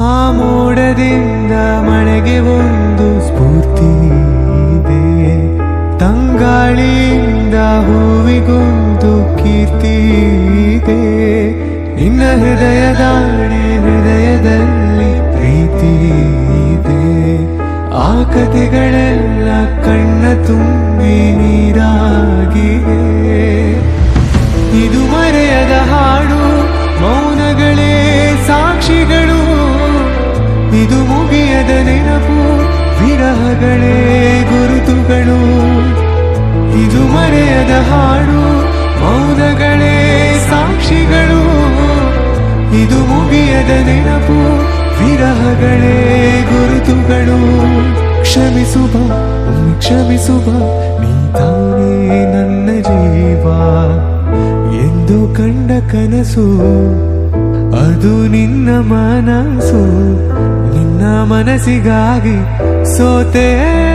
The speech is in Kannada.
ಆ ಮೋಡದಿಂದ ಮಳೆಗೆ ಒಂದು ಸ್ಫೂರ್ತಿ ಇದೆ. ತಂಗಾಳಿಯಿಂದ ಹೂವಿಗೊಂದು ಕೀರ್ತಿ ಇದೆ. ನಿನ್ನ ಹೃದಯದಾಣೆ ಹೃದಯದಲ್ಲಿ ಪ್ರೀತಿ ಇದೆ. ಆ ಕಥೆಗಳೆಲ್ಲ ಕಣ್ಣ ತುಂಬಿ ನೀರಾಗಿದೆ. ಇದು ಮರೆಯದ ಹಾಡು ಗುರುತುಗಳು ಇದು ಮರೆಯದ ಹಾಡು. ಮೌನಗಳೇ ಸಾಕ್ಷಿಗಳು, ಇದು ಮುಗಿಯದ ನೆನಪು. ವಿರಹಗಳೇ ಗುರುತುಗಳು. ಕ್ಷಮಿಸುವ ಕ್ಷಮಿಸುವ, ನೀ ತಾನೇ ನನ್ನ ಜೀವ. ಎಂದು ಕಂಡ ಕನಸು, ಅದು ನಿನ್ನ ಮನಸು ನಿನ್ನ ಮನಸ್ಸಿಗಾಗಿ ಸೋತೆ